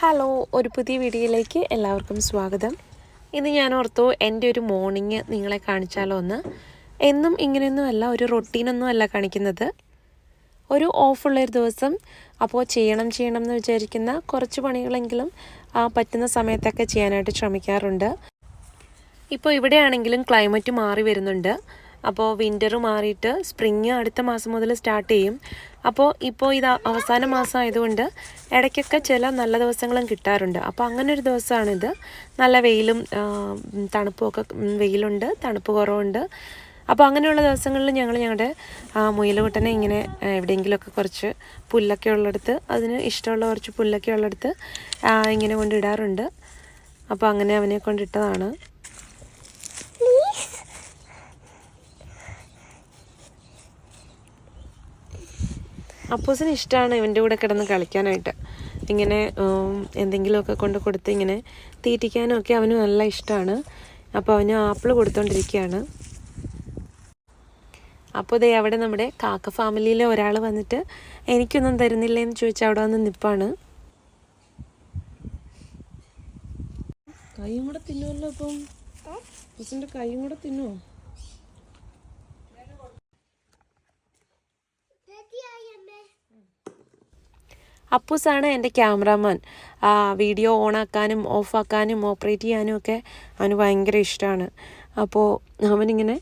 Hello ഒരു പുതിയ വീഡിയോയിലേക്ക് എല്ലാവർക്കും സ്വാഗതം. ഇന്ന് ഞാൻ ഓർത്തു എന്റെ ഒരു മോർണിംഗ് നിങ്ങളെ കാണിച്ചാലോ എന്ന് എന്നും ഇങ്ങനെയൊന്നുമല്ല ഒരു റൊട്ടീനൊന്നും അല്ല കാണിക്കുന്നത്. ഒരു ഓഫുള്ളൊരു ദിവസം അപ്പോൾ ചെയ്യണം ചെയ്യണം എന്ന് വിചാരിക്കുന്ന കുറച്ച് പണികളെങ്കിലും പറ്റുന്ന സമയത്തൊക്കെ ചെയ്യാനായിട്ട് ശ്രമിക്കാറുണ്ട്. ഇപ്പോൾ ഇവിടെയാണെങ്കിലും ക്ലൈമറ്റ് മാറി വരുന്നുണ്ട്. അപ്പോൾ വിന്റർ മാറിയിട്ട് സ്പ്രിങ് അടുത്ത മാസം മുതൽ സ്റ്റാർട്ട് ചെയ്യും. അപ്പോൾ ഇപ്പോൾ ഇത് അവസാന മാസം ആയതുകൊണ്ട് ഇടയ്ക്കൊക്കെ ചില നല്ല ദിവസങ്ങളും കിട്ടാറുണ്ട്. അപ്പോൾ അങ്ങനെ ഒരു ദിവസമാണിത്. നല്ല വെയിലും ആ, തണുപ്പും ഒക്കെ ഉം, വെയിലുണ്ട് തണുപ്പ് കുറവുണ്ട്. അപ്പോൾ അങ്ങനെയുള്ള ദിവസങ്ങളിൽ ഞങ്ങൾ ഞങ്ങളുടെ മുയലുകുട്ടനെ ഇങ്ങനെ എവിടെയെങ്കിലുമൊക്കെ കുറച്ച് പുല്ലൊക്കെ ഉള്ളിടത്ത് അതിന് ഇഷ്ടമുള്ള കുറച്ച് പുല്ലൊക്കെ ഉള്ളിടത്ത് ഇങ്ങനെ കൊണ്ടിടാറുണ്ട് അപ്പോൾ അങ്ങനെ അവനെ കൊണ്ടിട്ടതാണ് അപ്പൂസിന് ഇഷ്ടമാണ് ഇവന്റെ കൂടെ കിടന്ന് കളിക്കാനായിട്ട്. ഇങ്ങനെ എന്തെങ്കിലുമൊക്കെ കൊണ്ട് കൊടുത്ത് ഇങ്ങനെ തീറ്റിക്കാനും ഒക്കെ അവന് നല്ല ഇഷ്ടമാണ് അപ്പോൾ അവന് ആപ്പിൾ കൊടുത്തോണ്ടിരിക്കുകയാണ് അപ്പോൾ ദേ അവിടെ നമ്മുടെ കാക്ക ഫാമിലിയിലെ ഒരാൾ വന്നിട്ട് എനിക്കൊന്നും തരുന്നില്ല എന്ന് ചോദിച്ചാൽ അവിടെ വന്ന് നിപ്പാണ്. കൈയും കൂടെ തിന്നുമല്ലോ അപ്പം. കൈയും കൂടെ തിന്നുമോ അപ്പൂസാണ് എന്റെ ക്യാമറാമാൻ. വീഡിയോ ഓണാക്കാനും ഓഫാക്കാനും ഓപ്പറേറ്റ് ചെയ്യാനും ഒക്കെ അവന് ഭയങ്കര ഇഷ്ടമാണ് അപ്പോൾ അവനിങ്ങനെ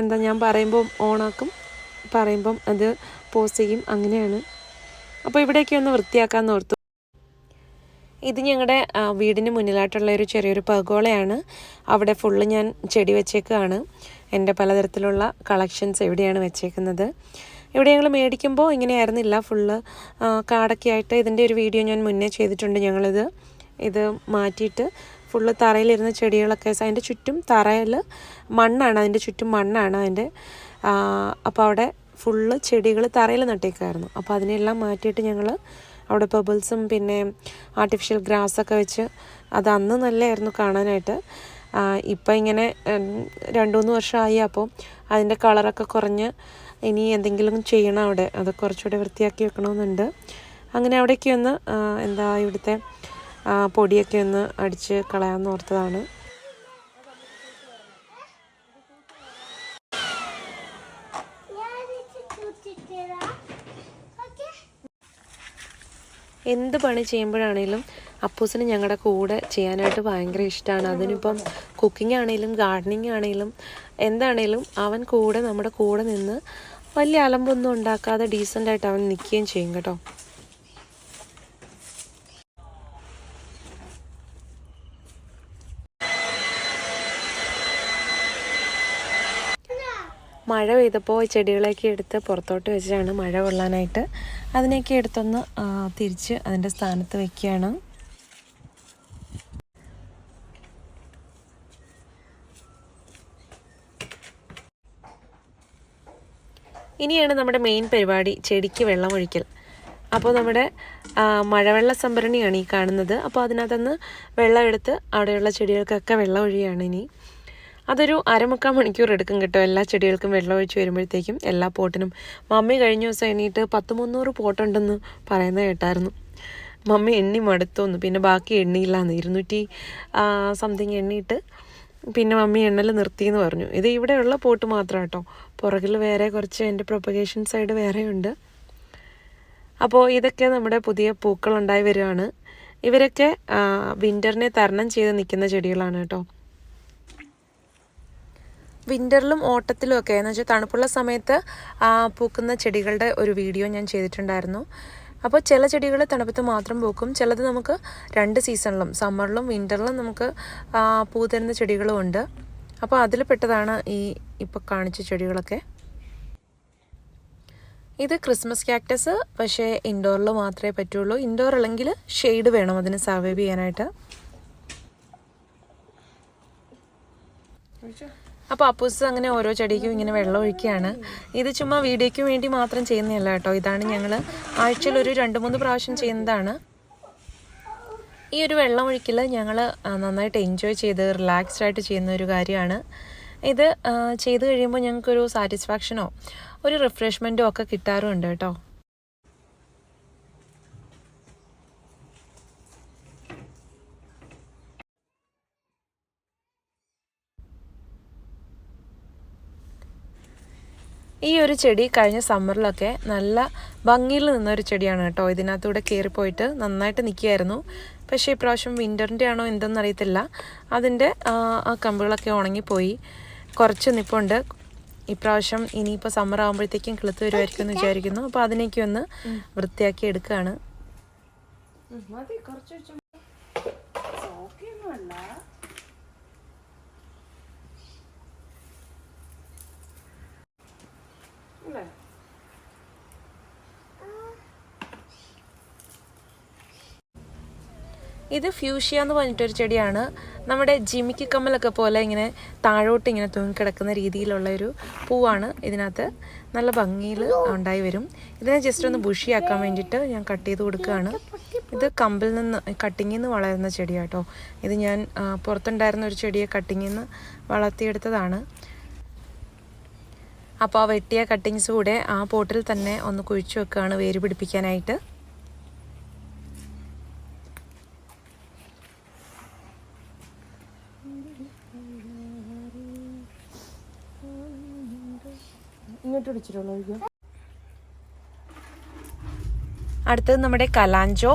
എന്താ ഞാൻ പറയുമ്പോൾ ഓണാക്കും പറയുമ്പം അത് പോസ് ചെയ്യും അങ്ങനെയാണ്. അപ്പോൾ ഇവിടെയൊക്കെ ഒന്ന് വൃത്തിയാക്കാമെന്ന് ഓർത്തു. ഇത് ഞങ്ങളുടെ വീടിന് മുന്നിലായിട്ടുള്ള ഒരു ചെറിയൊരു പകോളയാണ് അവിടെ ഫുള്ള് ഞാൻ ചെടി വെച്ചേക്കുകയാണ് എന്റെ പലതരത്തിലുള്ള കളക്ഷൻസ് എവിടെയാണ് വെച്ചേക്കുന്നത്. ഇവിടെ ഞങ്ങൾ മേടിക്കുമ്പോൾ ഇങ്ങനെയായിരുന്നില്ല. ഫുള്ള് കാടൊക്കെ ആയിട്ട് ഇതിന്റെ ഒരു വീഡിയോ ഞാൻ മുന്നേ ചെയ്തിട്ടുണ്ട് ഞങ്ങളിത്. ഇത് മാറ്റിയിട്ട് ഫുള്ള് തറയിലിരുന്ന ചെടികളൊക്കെ അതിന്റെ ചുറ്റും തറയിൽ മണ്ണാണ് അതിന്റെ ചുറ്റും മണ്ണാണ് അതിന്റെ അപ്പോൾ അവിടെ ഫുള്ള് ചെടികൾ തറയിൽ നട്ടേക്കായിരുന്നു അപ്പോൾ അതിനെല്ലാം മാറ്റിയിട്ട് ഞങ്ങൾ അവിടെ ബബിൾസും പിന്നെ ആർട്ടിഫിഷ്യൽ ഗ്രാസൊക്കെ വെച്ച് അത് അന്ന് നല്ലതായിരുന്നു കാണാനായിട്ട്. ഇപ്പം ഇങ്ങനെ രണ്ട് മൂന്ന് വർഷമായി അപ്പോൾ അതിന്റെ കളറൊക്കെ കുറഞ്ഞ് ഇനി എന്തെങ്കിലും ചെയ്യണം അവിടെ. അത് കുറച്ചുകൂടെ വൃത്തിയാക്കി വെക്കണമെന്നുണ്ട്. അങ്ങനെ അവിടേക്ക് ഒന്ന് എന്താ ഇവിടുത്തെ പൊടിയൊക്കെ ഒന്ന് അടിച്ച് കളയാമെന്ന് ഓർത്തതാണ്. എന്ത് പണി ചെയ്യുമ്പോഴാണേലും അപ്പൂസിന് ഞങ്ങളുടെ കൂടെ ചെയ്യാനായിട്ട് ഭയങ്കര ഇഷ്ടമാണ് അതിനിപ്പം കുക്കിംഗ് ആണെങ്കിലും ഗാർഡനിങ് ആണെങ്കിലും എന്താണേലും അവൻ കൂടെ നമ്മുടെ കൂടെ നിന്ന് വലിയ അലമ്പൊന്നും ഉണ്ടാക്കാതെ ഡീസന്റായിട്ട് അവൻ നിൽക്കുകയും ചെയ്യും കേട്ടോ. മഴ പെയ്തപ്പോൾ ചെടികളൊക്കെ എടുത്ത് പുറത്തോട്ട് വെച്ചാണ് മഴ കൊള്ളാനായിട്ട്. അതിനെയൊക്കെ എടുത്തൊന്ന് തിരിച്ച് അതിന്റെ സ്ഥാനത്ത് വെക്കുകയാണ്. ഇനിയാണ് നമ്മുടെ മെയിൻ പരിപാടി ചെടിക്ക് വെള്ളം ഒഴിക്കൽ. അപ്പോൾ നമ്മുടെ മഴവെള്ള സംഭരണിയാണ് ഈ കാണുന്നത്. അപ്പോൾ അതിനകത്തുനിന്ന് വെള്ളം എടുത്ത് അവിടെയുള്ള ചെടികൾക്കൊക്കെ വെള്ളം ഒഴിയാണ് ഇനി. അതൊരു അരമുക്കാൽ മണിക്കൂർ എടുക്കും കേട്ടോ. എല്ലാ ചെടികൾക്കും വെള്ളം ഒഴിച്ച് വരുമ്പോഴത്തേക്കും എല്ലാ പോട്ടിനും. മമ്മി കഴിഞ്ഞ ദിവസം എണ്ണീട്ട് പത്ത് മുന്നൂറ് പോട്ടുണ്ടെന്ന് പറയുന്നത് കേട്ടായിരുന്നു. മമ്മി എണ്ണി മടുത്തോന്നു പിന്നെ ബാക്കി എണ്ണിയില്ലാന്ന് ഇരുന്നൂറ്റി സംതിങ് എണ്ണിയിട്ട് പിന്നെ മമ്മി എണ്ണൽ നിർത്തിയെന്ന് പറഞ്ഞു. ഇത് ഇവിടെയുള്ള പോട്ട് മാത്രം കേട്ടോ പുറകിൽ വേറെ കുറച്ച് എന്റെ പ്രൊപ്പഗേഷൻ സൈഡ് വേറെയുണ്ട് അപ്പോൾ ഇതൊക്കെ നമ്മുടെ പുതിയ പൂക്കൾ ഉണ്ടായി വരികയാണ്. ഇവരൊക്കെ വിന്ററിനെ തരണം ചെയ്ത് നിൽക്കുന്ന ചെടികളാണ് കേട്ടോ വിന്ററിലും ഓട്ടത്തിലും ഒക്കെ എന്ന് വെച്ചാൽ തണുപ്പുള്ള സമയത്ത് പൂക്കുന്ന ചെടികളുടെ ഒരു വീഡിയോ ഞാൻ ചെയ്തിട്ടുണ്ടായിരുന്നു. അപ്പോൾ ചില ചെടികൾ തണുപ്പത്ത് മാത്രം പൂക്കും. ചിലത് നമുക്ക് രണ്ട് സീസണിലും സമ്മറിലും വിന്ററിലും നമുക്ക് പൂ തരുന്ന ചെടികളും ഉണ്ട്. അപ്പോൾ അതിൽ പെട്ടതാണ് ഈ ഇപ്പോൾ കാണിച്ച ചെടികളൊക്കെ. ഇത് ക്രിസ്മസ് ക്യാക്ടസ് പക്ഷേ ഇൻഡോറിൽ മാത്രമേ പറ്റുള്ളൂ. ഇൻഡോർ അല്ലെങ്കിൽ ഷെയ്ഡ് വേണം അതിന് സർവൈവ് ചെയ്യാനായിട്ട്. അപ്പോൾ അപ്പൂസ് അങ്ങനെ ഓരോ ചെടിക്കും ഇങ്ങനെ വെള്ളം ഒഴിക്കുകയാണ്. ഇത് ചുമ്മാ വീഡിയോയ്ക്ക് വേണ്ടി മാത്രം ചെയ്യുന്നതല്ല കേട്ടോ. ഇതാണ് ഞങ്ങൾ ആഴ്ചയിൽ ഒരു രണ്ട് മൂന്ന് പ്രാവശ്യം ചെയ്യുന്നതാണ്. ഈ ഒരു വെള്ളം ഒഴിക്കൽ ഞങ്ങൾ നന്നായിട്ട് എൻജോയ് ചെയ്ത് റിലാക്സ്ഡ് ആയിട്ട് ചെയ്യുന്ന ഒരു കാര്യമാണ്. ഇത് ചെയ്ത് കഴിയുമ്പോൾ ഞങ്ങൾക്കൊരു സാറ്റിസ്ഫാക്ഷനോ ഒരു റിഫ്രഷ്മെന്റോ ഒക്കെ കിട്ടാറുണ്ട് കേട്ടോ. ഈ ഒരു ചെടി കഴിഞ്ഞ സമ്മറിലൊക്കെ നല്ല ഭംഗിയിൽ നിന്നൊരു ചെടിയാണ് കേട്ടോ. ഇതിനകത്തൂടെ കയറിപ്പോയിട്ട് നന്നായിട്ട് നിൽക്കുകയായിരുന്നു പക്ഷേ ഇപ്രാവശ്യം വിന്ററിന്റെ ആണോ എന്തെന്ന് അറിയത്തില്ല അതിന്റെ ആ, കമ്പുകളൊക്കെ ഉണങ്ങിപ്പോയി. കുറച്ച് നിപ്പുണ്ട്. ഇപ്രാവശ്യം ഇനിയിപ്പോൾ സമ്മർ ആകുമ്പോഴത്തേക്കും കിളുത്ത് വരുമായിരിക്കും എന്ന് വിചാരിക്കുന്നു. അപ്പോൾ അതിനേക്ക് ഒന്ന് വൃത്തിയാക്കി എടുക്കുകയാണ് മതി. കുറച്ച് വെച്ചു സോക്കിയൊന്നുമല്ല അല്ലേ ഇത് ഫ്യൂഷ്യ എന്ന് പറഞ്ഞിട്ടൊരു ചെടിയാണ്. നമ്മുടെ ജിമിക്ക് കമ്മലൊക്കെ പോലെ ഇങ്ങനെ താഴോട്ട് ഇങ്ങനെ തൂങ്ങിക്കിടക്കുന്ന രീതിയിലുള്ള ഒരു പൂവാണ്. ഇതിനകത്ത് നല്ല ഭംഗിയിൽ ഉണ്ടായി വരും. ഇതിനെ ജസ്റ്റ് ഒന്ന് ബുഷിയാക്കാൻ വേണ്ടിയിട്ട് ഞാൻ കട്ട് ചെയ്ത് കൊടുക്കുകയാണ്. ഇത് കമ്പിൽ നിന്ന് കട്ടിങ്ങിൽ നിന്ന് വളരുന്ന ചെടിയാട്ടോ. ഇത് ഞാൻ പുറത്തുണ്ടായിരുന്ന ഒരു ചെടിയെ കട്ടിങ്ങിൽ നിന്ന് വളർത്തിയെടുത്തതാണ്. അപ്പോൾ ആ വെട്ടിയ കട്ടിങ്സ് കൂടെ ആ പോട്ടിൽ തന്നെ ഒന്ന് കുഴിച്ചു വെക്കുകയാണ് വേര് പിടിപ്പിക്കാനായിട്ട്. ഇങ്ങോട്ട് പിടിച്ചിട്ടുള്ളൂ അടുത്തത് നമ്മുടെ കലാഞ്ചോ.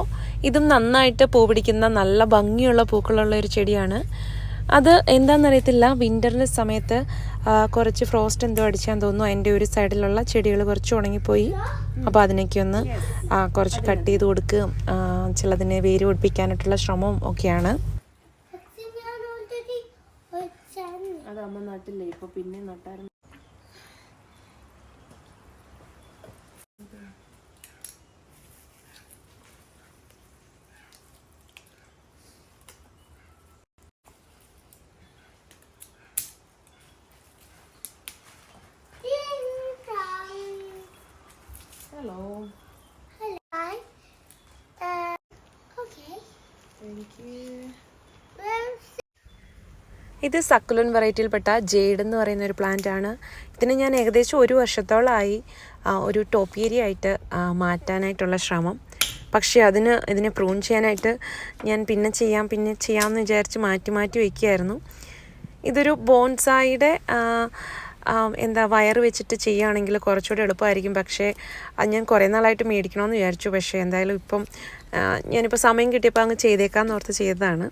ഇതും നന്നായിട്ട് പൂ പിടിക്കുന്ന നല്ല ഭംഗിയുള്ള പൂക്കളുള്ള ഒരു ചെടിയാണ്. അത് എന്താണെന്നറിയത്തില്ല വിന്ററിന്റെ സമയത്ത് കുറച്ച് ഫ്രോസ്റ്റ് എന്തോ അടിച്ചാൽ തോന്നുന്നു. അതിന്റെ ഒരു സൈഡിലുള്ള ചെടികൾ കുറച്ച് ഉണങ്ങിപ്പോയി. അപ്പോൾ അതിനൊക്കെ ഒന്ന് കുറച്ച് കട്ട് ചെയ്ത് കൊടുക്കുകയും ചിലതിനെ വേര് പിടിപ്പിക്കാനായിട്ടുള്ള ശ്രമവും ഒക്കെയാണ്. അത് അമ്മ നട്ടില്ലേ? ഇപ്പൊ പിന്നെ നട്ടായിരുന്നു. Hello Hello. Uh, okay. Thank you. ഇത് സക്കുലൻ വെറൈറ്റിയിൽപ്പെട്ട ജെയ്ഡ് എന്ന് പറയുന്ന ഒരു പ്ലാന്റ് ആണ് ഇതിന് ഞാൻ ഏകദേശം ഒരു വർഷത്തോളമായി ഒരു ടോപ്പിയേരി ആയിട്ട് മാറ്റാനായിട്ടുള്ള ശ്രമം പക്ഷേ അതിന് ഇതിനെ പ്രൂൺ ചെയ്യാനായിട്ട് ഞാൻ പിന്നെ ചെയ്യാം പിന്നെ ചെയ്യാമെന്ന് വിചാരിച്ച് മാറ്റി മാറ്റി വയ്ക്കുകയായിരുന്നു ഇതൊരു ബോൺസായിയുടെ എന്താ വയർ വെച്ചിട്ട് ചെയ്യുകയാണെങ്കിൽ കുറച്ചുകൂടി എളുപ്പമായിരിക്കും. പക്ഷേ അത് ഞാൻ കുറേ നാളായിട്ട് മേടിക്കണമെന്ന് വിചാരിച്ചു. പക്ഷേ എന്തായാലും ഇപ്പം ഞാനിപ്പോൾ സമയം കിട്ടിയപ്പോൾ അങ്ങ് ചെയ്തേക്കാമെന്ന് ഓർത്ത് ചെയ്തതാണ്.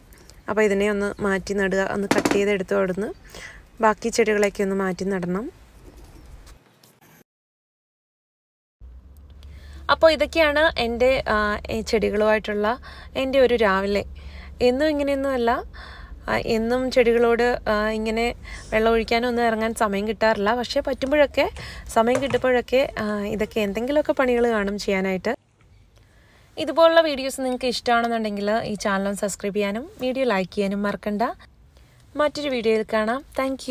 അപ്പോൾ ഇതിനെ ഒന്ന് മാറ്റി നടുക. ഒന്ന് കട്ട് ചെയ്തെടുത്ത് അവിടുന്ന് ബാക്കി ചെടികളൊക്കെ ഒന്ന് മാറ്റി നടണം. അപ്പോൾ ഇതൊക്കെയാണ് എന്റെ ചെടികളുമായിട്ടുള്ള എന്റെ ഒരു രാവിലെ. എന്നും ഇങ്ങനെയൊന്നുമല്ല എന്നും ചെടികളോട് ഇങ്ങനെ വെള്ളം ഒഴിക്കാനൊന്നും ഇറങ്ങാൻ സമയം കിട്ടാറില്ല. പക്ഷേ പറ്റുമ്പോഴൊക്കെ സമയം കിട്ടുമ്പോഴൊക്കെ ഇതൊക്കെ എന്തെങ്കിലുമൊക്കെ പണികൾ കാണും ചെയ്യാനായിട്ട്. ഇതുപോലുള്ള വീഡിയോസ് നിങ്ങൾക്ക് ഇഷ്ടമാണെന്നുണ്ടെങ്കിൽ ഈ ചാനൽ സബ്സ്ക്രൈബ് ചെയ്യാനും വീഡിയോ ലൈക്ക് ചെയ്യാനും മറക്കണ്ട. മറ്റൊരു വീഡിയോയിൽ കാണാം. താങ്ക്